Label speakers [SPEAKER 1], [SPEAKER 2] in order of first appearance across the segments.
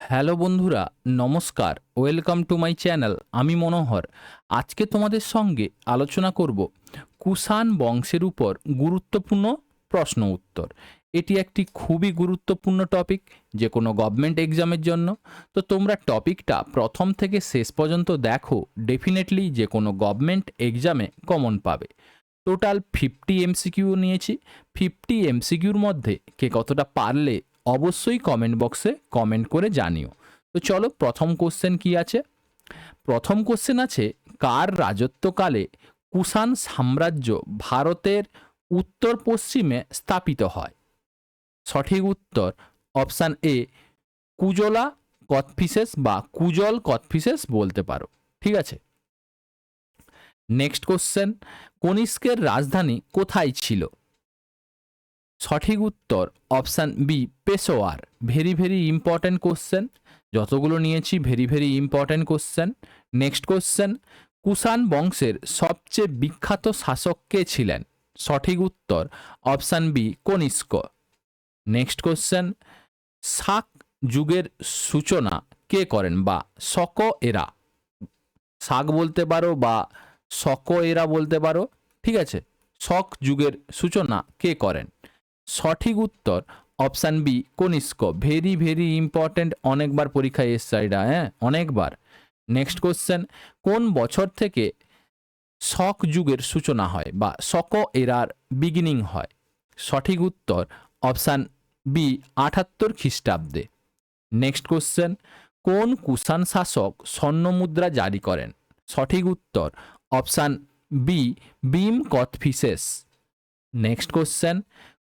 [SPEAKER 1] Hello বন্ধুরা, নমস্কার। Welcome to my channel আমি মনোহর। আজকে তোমাদের সঙ্গে আলোচনা করব কুষাণ বংশের উপর গুরুত্বপূর্ণ প্রশ্ন উত্তর। এটি একটি খুবই গুরুত্বপূর্ণ টপিক যে কোনো গভর্নমেন্ট এক্সামের জন্য। তো তোমরা টপিকটা প্রথম থেকে শেষ পর্যন্ত দেখো ডেফিনেটলি যে কোনো গভর্নমেন্ট এক্সামে কমন পাবে। টোটাল ফিফটি এমসিকিউ নিয়েছি। ফিফটি এমসিকিউর মধ্যে কে কতটা পারলে অবশ্যই কমেন্ট বক্সে কমেন্ট করে জানিও। তো চলো প্রথম কোশ্চেন কি আছে? প্রথম কোশ্চেন আছে, কার রাজত্বকালে কুষাণ সাম্রাজ্য ভারতের উত্তর পশ্চিমে স্থাপিত হয়? সঠিক উত্তর অপশান এ কুজলা কথফিসেস বা কুজল কথফিসেস বলতে পারো। ঠিক আছে? নেক্সট কোশ্চেন কনিষ্কের রাজধানী কোথায় ছিল? সঠিক উত্তর option B Peshawar. Very very important question যতগুলো নিয়েছি, very very important question next question Kushan বংশের সবচেয়ে বিখ্যাত শাসক কে ছিলেন? সঠিক উত্তর option B Kanishka. Next question শাক যুগের সূচনা কে করেন বা শক এরা? শাক বলতে পারো বা শক এরা বলতে পারো, ঠিক আছে? শক যুগের সূচনা কে করেন? সঠিক উত্তর option B, Kanishka. Very very important অনেকবার পরীক্ষায় এসছে এটা হ্যাঁ? অনেকবার। নেক্সট কোশ্চেন কোন বছর থেকে শক যুগের সূচনা হয় বা শক এরার বিগিনিং হয়? সঠিক উত্তর অপশান বি আটাত্তর খ্রিস্টাব্দে। নেক্সট কোশ্চেন কোন কুষাণ শাসক স্বর্ণমুদ্রা জারি করেন? সঠিক উত্তর অপশান বি বিম কথফিসেস নেক্সট কোশ্চেন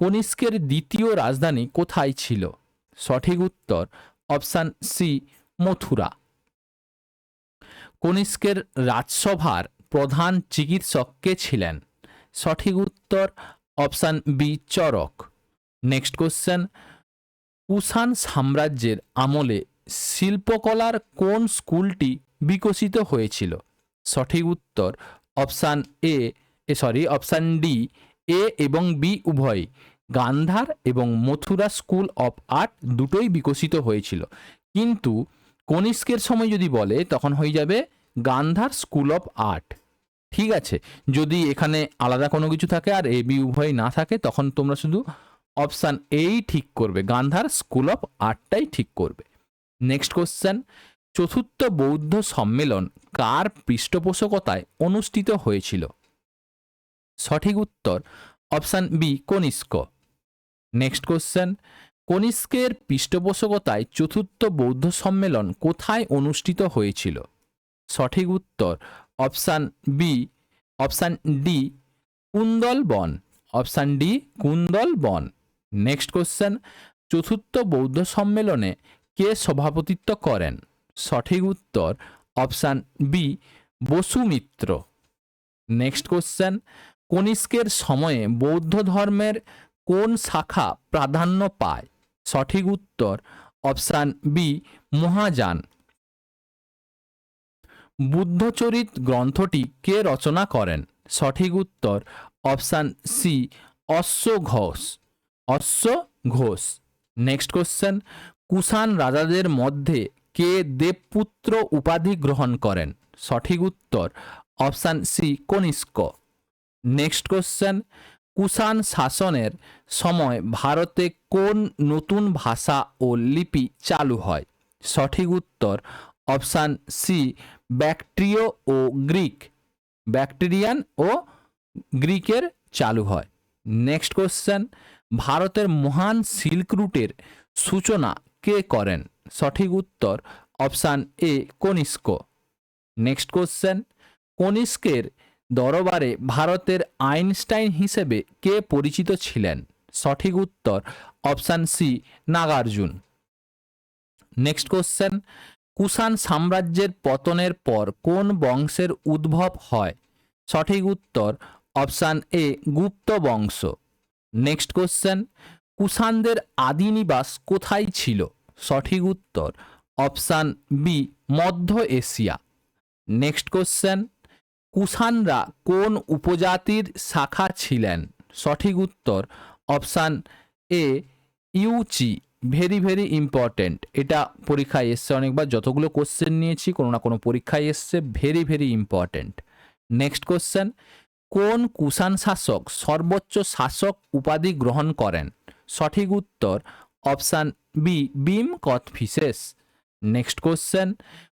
[SPEAKER 1] কনিষ্কের দ্বিতীয় রাজধানী কোথায় ছিল? সঠিক উত্তর, অপশান সি মথুরা। কনিষ্কের রাজসভার প্রধান চিকিৎসক কে ছিলেন? সঠিক উত্তর, option B Charaka. Next question Kushan সাম্রাজ্যের আমলে শিল্পকলার কোন স্কুলটি বিকশিত হয়েছিল? সঠিক উত্তর, option A sorry option D A এবং বি উভয় গান্ধার এবং মথুরা স্কুল অফ আর্ট দুটোই বিকশিত হয়েছিল। কিন্তু কনিষ্কের সময় যদি বলে, তখন হয়ে যাবে গান্ধার স্কুল অফ আর্ট। ঠিক আছে, যদি এখানে আলাদা কোনো কিছু থাকে আর এ বি উভয় না থাকে, তখন তোমরা শুধু অপশান এই ঠিক করবে, গান্ধার স্কুল অফ আর্টটাই ঠিক করবে। নেক্সট কোশ্চেন, চতুর্থ বৌদ্ধ সম্মেলন কার পৃষ্ঠপোষকতায় অনুষ্ঠিত হয়েছিল? সঠিক উত্তর, option B, Kanishka. Next question কনিষ্কের পৃষ্ঠপোষকতায় চতুর্থ বৌদ্ধ সম্মেলন কোথায় অনুষ্ঠিত হয়েছিল? সঠিক উত্তর, option B option D Kundalvana option D কুন্দল বন নেক্সট কোশ্চেন চতুর্থ বৌদ্ধ সম্মেলনে কে সভাপতিত্ব করেন? সঠিক উত্তর, option B Vasumitra. Next question কনিষ্কের সময়ে বৌদ্ধ ধর্মের কোন শাখা প্রাধান্য পায়? সঠিক উত্তর অপশান বি মহাযান। বুদ্ধচরিত গ্রন্থটি কে রচনা করেন? সঠিক উত্তর অপশান সি অশ্ব ঘোষ। অশ্ব ঘোষ। নেক্সট কোশ্চেন কুষাণ রাজাদের মধ্যে কে দেবপুত্র উপাধি গ্রহণ করেন? সঠিক উত্তর option C Kanishka. Next question Kushan শাসনের সময় ভারতে কোন নতুন ভাষা ও লিপি চালু হয়? সঠিক উত্তর অপশান সি ব্যাকট্রিয় ও গ্রিক। ব্যাকটেরিয়ান ও গ্রিকের চালু হয়। নেক্সট কোশ্চেন, ভারতের মহান সিল্ক রুটের সূচনা কে করেন? সঠিক উত্তর option A Kanishka. Next question, কনিষ্কের দরবারে ভারতের আইনস্টাইন হিসেবে কে পরিচিত ছিলেন? সঠিক উত্তর, option C, Nagarjuna. Next question, Kushan সাম্রাজ্যের পতনের পর কোন বংশের উদ্ভব হয়? সঠিক উত্তর, অপশান এ, গুপ্ত বংশ। নেক্সট কোশ্চেন, কুষাণদের আদি নিবাস কোথায় ছিল? সঠিক উত্তর, অপশান বি, মধ্য এশিয়া। নেক্সট কোশ্চেন কুষাণরা কোন উপজাতির শাখা ছিলেন? সঠিক উত্তর, option A, Yuezhi. Very very important এটা পরীক্ষায় এসছে অনেকবার। যতগুলো কোশ্চেন নিয়েছি, কোনো না কোনো পরীক্ষায় এসছে। Very very important next question, Kushan Kushan শাসক সর্বোচ্চ শাসক উপাধি গ্রহণ করেন? সঠিক উত্তর, option B, Vima Kadphises next question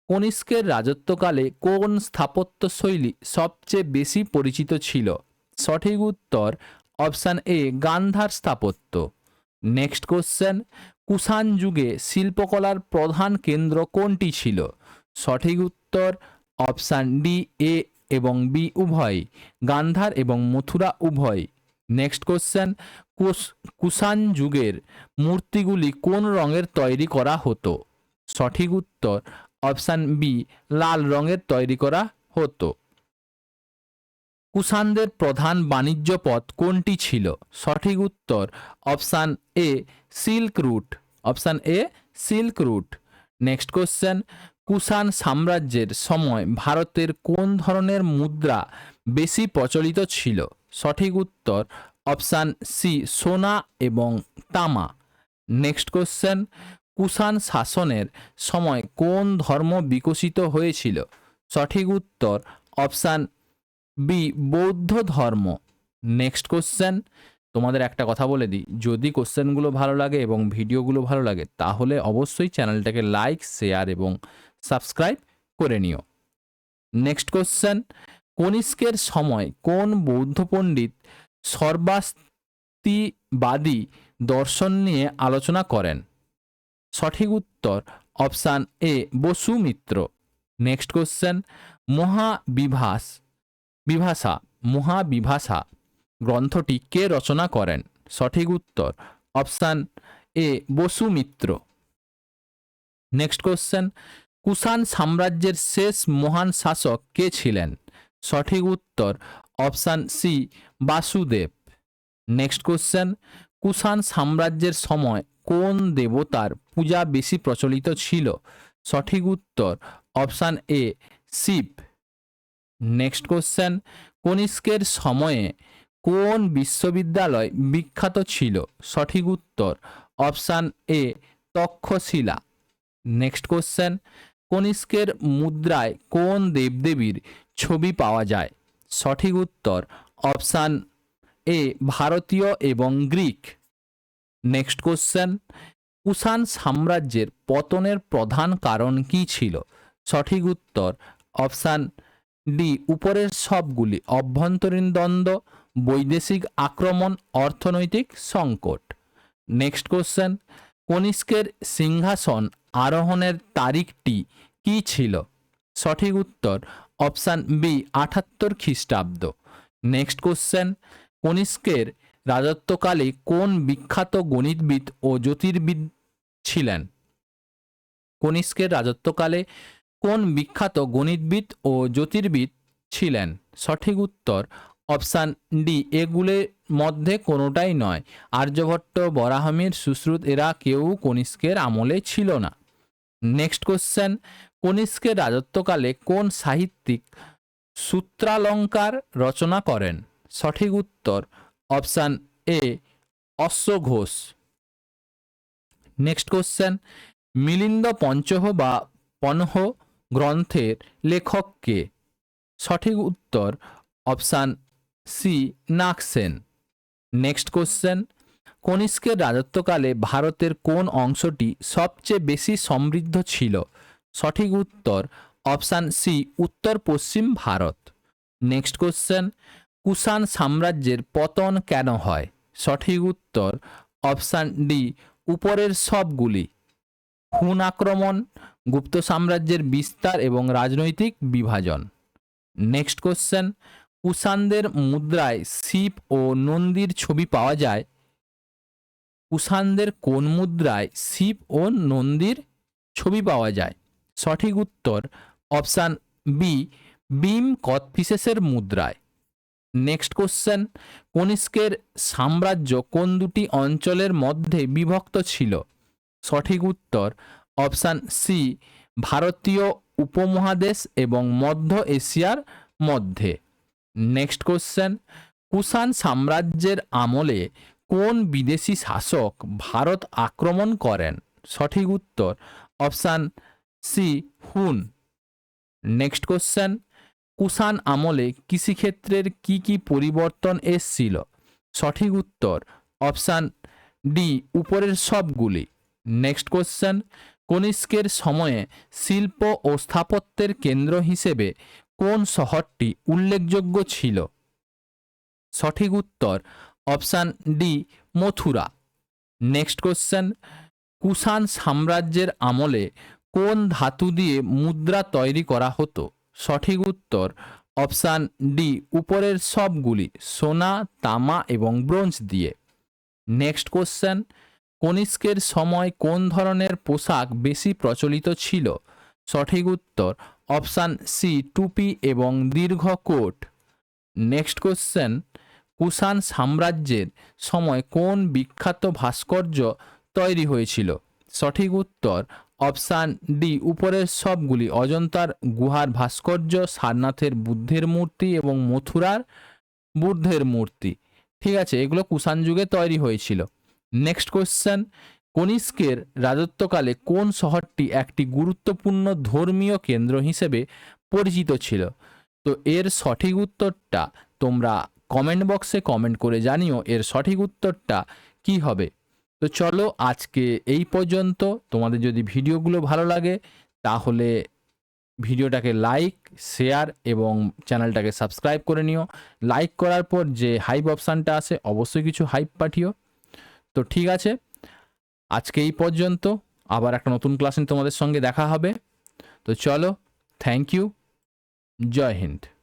[SPEAKER 1] কনিষ্কের রাজত্বকালে কোন স্থাপত্য শৈলী সবচেয়ে বেশি পরিচিত ছিল? সঠিক উত্তর, অপশান এ, গান্ধার স্থাপত্য। নেক্সট কোশ্চেন, কুষাণ যুগে শিল্পকলার প্রধান কেন্দ্র কোনটি ছিল? সঠিক উত্তর, অপশান ডি, এ এবং বি, উভয়। গান্ধার এবং মথুরা উভয়। নেক্সট কোশ্চেন কুষাণ যুগের মূর্তিগুলি কোন রঙের তৈরি করা হতো? সঠিক উত্তর অপশান বি লাল রঙের তৈরি করা হতো। কুষাণদের প্রধান বাণিজ্য পথ কোনটি ছিল? সঠিক উত্তর option A silk route. Option A silk route. Next question, Kushan সাম্রাজ্যের সময় ভারতের কোন ধরনের মুদ্রা বেশি প্রচলিত ছিল? সঠিক উত্তর অপশান সি সোনা এবং তামা। নেক্সট কোশ্চেন কুষাণ শাসনের সময় কোন ধর্ম বিকশিত হয়েছিল? সঠিক উত্তর, অপশান বি বৌদ্ধ ধর্ম। নেক্সট কোশ্চেন তোমাদের একটা কথা বলে দিই। যদি কোশ্চেনগুলো ভালো লাগে এবং ভিডিওগুলো ভালো লাগে, তাহলে অবশ্যই চ্যানেলটাকে লাইক, শেয়ার এবং সাবস্ক্রাইব করে নিও। নেক্সট কোশ্চেন কনিষ্কের সময় কোন বৌদ্ধ পণ্ডিত সর্বাস্তিবাদী দর্শন নিয়ে আলোচনা করেন? সঠিক উত্তর option A Vasumitra next question, Mahavibhasa. Vibhasha, Mahavibhasha. গ্রন্থটি কে রচনা করেন? সঠিক উত্তর option A Vasumitra next question, Kushan সাম্রাজ্যের শেষ মহান শাসক কে ছিলেন? সঠিক উত্তর option C, Vasudeva. Next question, Kushan সাম্রাজ্যের সময় কোন দেবতার পূজা বেশি প্রচলিত ছিল। সঠিক উত্তর, option A Shiva. Next question কনিষ্কের সময়ে কোন বিশ্ববিদ্যালয় বিখ্যাত ছিল? সঠিক উত্তর, option A Taxila. Next question কনিষ্কের মুদ্রায় কোন দেবদেবীর ছবি পাওয়া যায়? সঠিক উত্তর, অপশান এ ভারতীয় এবং গ্রিক। নেক্সট কোশ্চেন কুষাণ সাম্রাজ্যের পতনের প্রধান কারণ কি ছিল? সঠিক উত্তর, অপশান ডি, উপরের সবগুলি অভ্যন্তরীণ দ্বন্দ্ব, বৈদেশিক আক্রমণ, অর্থনৈতিক সংকট। নেক্সট কোশ্চেন, কনিষ্কের সিংহাসন আরোহণের তারিখটি কি ছিল? সঠিক উত্তর, অপশান বি, আটাত্তর খ্রিস্টাব্দ। নেক্সট কোশ্চেন, কনিষ্কের রাজত্বকালে কোন বিখ্যাত গণিতবিদ ও জ্যোতির্বিদ ছিলেন। কনিষ্কের রাজত্বকালে কোন বিখ্যাত গণিতবিদ ও জ্যোতির্বিদ ছিলেন? সঠিক উত্তর অপশান ডি। এগুলোর মধ্যে কোনোটাই নয়। আর্যভট্ট, বরাহমির, সুশ্রুত এরা কেউ কনিষ্কের আমলে ছিল না। Next question. কনিষ্কের রাজত্বকালে কোন সাহিত্যিক সূত্রালঙ্কার রচনা করেন? সঠিক উত্তর অপশান এ। অশ্ব ঘোষ নেক্সট কোশ্চেন মিলিন্দ পঞ্চহ বা পনহ গ্রন্থের লেখককে সঠিক উত্তর option C Nagasena next question কনিষ্কের রাজত্বকালে ভারতের কোন অংশটি সবচেয়ে বেশি সমৃদ্ধ ছিল? সঠিক উত্তর অপশান সি উত্তর পশ্চিম ভারত। নেক্সট কোশ্চেন কুষাণ সাম্রাজ্যের পতন কেন হয়? সঠিক উত্তর অপশান ডি উপরের সবগুলি। হুন আক্রমণ, গুপ্ত সাম্রাজ্যের বিস্তার এবং রাজনৈতিক বিভাজন। নেক্সট কোশ্চেন কুষাণদের মুদ্রায় শিব ও নন্দীর ছবি পাওয়া যায়। কুষাণদের কোন মুদ্রায় শিব ও নন্দীর ছবি পাওয়া যায়? সঠিক উত্তর অপশান বি বিম কথফিসেসের মুদ্রায়। নেক্সট কোশ্চেন কনিষ্কের সাম্রাজ্য কোন দুটি অঞ্চলের মধ্যে বিভক্ত ছিল? সঠিক উত্তর অপশান সি ভারতীয় উপমহাদেশ এবং মধ্য এশিয়ার মধ্যে। নেক্সট কোশ্চেন কুষাণ সাম্রাজ্যের আমলে কোন বিদেশি শাসক ভারত আক্রমণ করেন? সঠিক উত্তর option C Hun. Next question Kushan আমলে কৃষিক্ষেত্রের কি কি পরিবর্তন এসছিল? সঠিক উত্তর, অপশান ডি, উপরের সবগুলি। নেক্সট কোশ্চেন, কনিষ্কের সময়ে শিল্প ও স্থাপত্যের কেন্দ্র হিসেবে কোন শহরটি উল্লেখযোগ্য ছিল? সঠিক উত্তর, option D, Mathura. Next question, Kushan সাম্রাজ্যের আমলে কোন ধাতু দিয়ে মুদ্রা তৈরি করা হতো? সঠিক উত্তর, অপশান ডি, উপরের সবগুলি সোনা, তামা এবং ব্রোঞ্জ দিয়ে। নেক্সট কোশ্চেন, কনিষ্কের সময় কোন ধরনের পোশাক বেশি প্রচলিত ছিল? সঠিক উত্তর, অপশান সি, টুপি এবং দীর্ঘ কোট। নেক্সট কোশ্চেন, কুষাণ সাম্রাজ্যের সময় কোন বিখ্যাত ভাস্কর্য তৈরি হয়েছিল? সঠিক উত্তর অপশান ডি, উপরের সবগুলি অজন্তার গুহার ভাস্কর্য, সারনাথের বুদ্ধের মূর্তি এবং মথুরার বুদ্ধের মূর্তি। ঠিক আছে, এগুলো কুষাণ যুগে তৈরি হয়েছিল। নেক্সট কোশ্চেন কনিষ্কের রাজত্বকালে কোন শহরটি একটি গুরুত্বপূর্ণ ধর্মীয় কেন্দ্র হিসেবে পরিচিত ছিল? তো এর সঠিক উত্তরটা তোমরা কমেন্ট বক্সে কমেন্ট করে জানিও, এর সঠিক উত্তরটা কি হবে? তো চলো আজকে এই পর্যন্ত। তোমাদের যদি ভিডিওগুলো ভালো লাগে, তাহলে ভিডিওটাকে লাইক শেয়ার এবং চ্যানেলটাকে সাবস্ক্রাইব করে নিও। লাইক করার পর যে হাইপ অপশানটা আছে, অবশ্যই কিছু হাইপ পাঠিও। তো ঠিক আছে, আজকে এই পর্যন্ত। আবার একটা নতুন ক্লাসে তোমাদের সঙ্গে দেখা হবে। তো চলো থ্যাংক ইউ জয় হিন্দ।